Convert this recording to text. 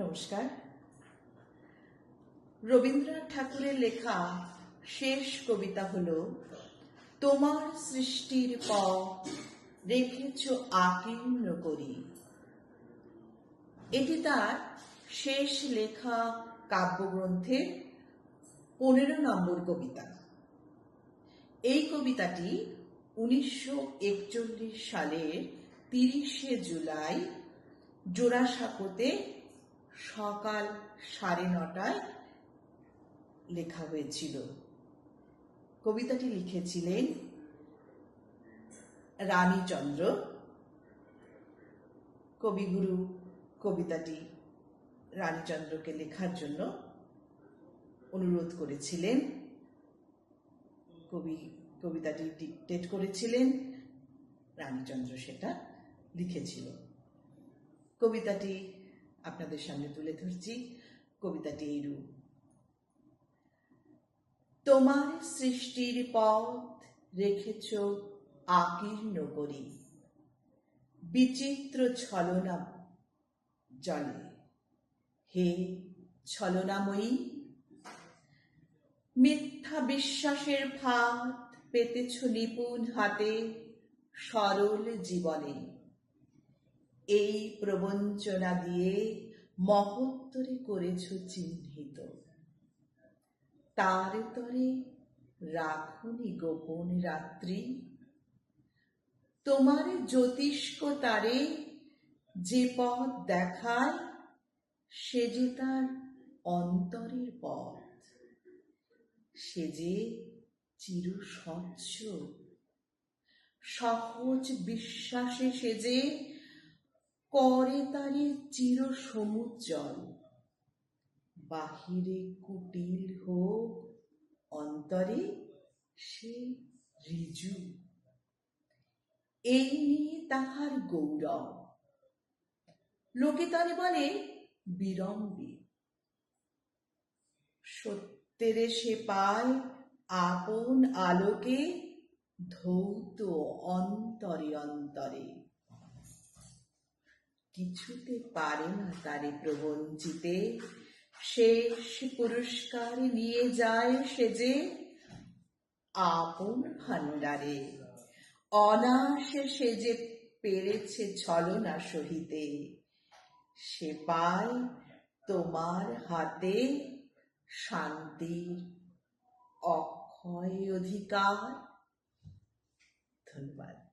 নমস্কার। রবীন্দ্রনাথ ঠাকুরের লেখা শেষ কবিতা হল, তোমার সৃষ্টির পথ রেখেছ আকীর্ণ করি। এটি তার শেষ লেখা কাব্যগ্রন্থের পনেরো নম্বর কবিতা। এই কবিতাটি উনিশশো একচল্লিশ সালের তিরিশে জুলাই জোড়াসাঁকোতে সকাল সাড়ে নটায় লেখা হয়েছিল। কবিতাটি লিখেছিলেন রানীচন্দ্র কবিগুরু কবিতাটি রানীচন্দ্রকে লেখার জন্য অনুরোধ করেছিলেন। কবি, কবিতাটি ডিকটেট করেছিলেন। রানীচন্দ্র সেটা লিখেছিল। কবিতাটি আপনাদের সামনে তুলে ধরছি কবিতাটি এইরূপ তোমার সৃষ্টির পথ রেখেছ আকীর্ণ করি বিচিত্র ছলনা জলে। হে ছলনাময়ী, মিথ্যা বিশ্বাসের ফাঁদ পেতেছ নিপুণ হাতে সরল জীবনে। এই প্রবঞ্চনা দিয়ে মহত্তরে করেছ চিহ্নিত। তার তরে রাখুনি গোপন রাত্রি। তোমার জ্যোতিষ্ক তারে যে পথ দেখায়, সে যে তার অন্তরের পথ। সে যে চির সহজ বিশ্বাসে সে যে করে তারে চির সমুজ্জ্বল বাহিরে কুটিল হোক, অন্তরে সে ঋজু এই নিয়ে তাহার গৌরব। লোকে তারে বলে বিড়ম্বী। সত্যেরে সে পায় আপন আলোকে ধৌত অন্তরে অন্তরে। কিছুতে পারে না তারে প্রবঞ্চিতে শেষ পুরস্কার নিয়ে যায় সে যে আপন ভাণ্ডারে। অনাসে সে যে পেরেছে ছলনা সহিতে, সে পায় তোমার হাতে শান্তির অক্ষয় অধিকার। ধন্যবাদ।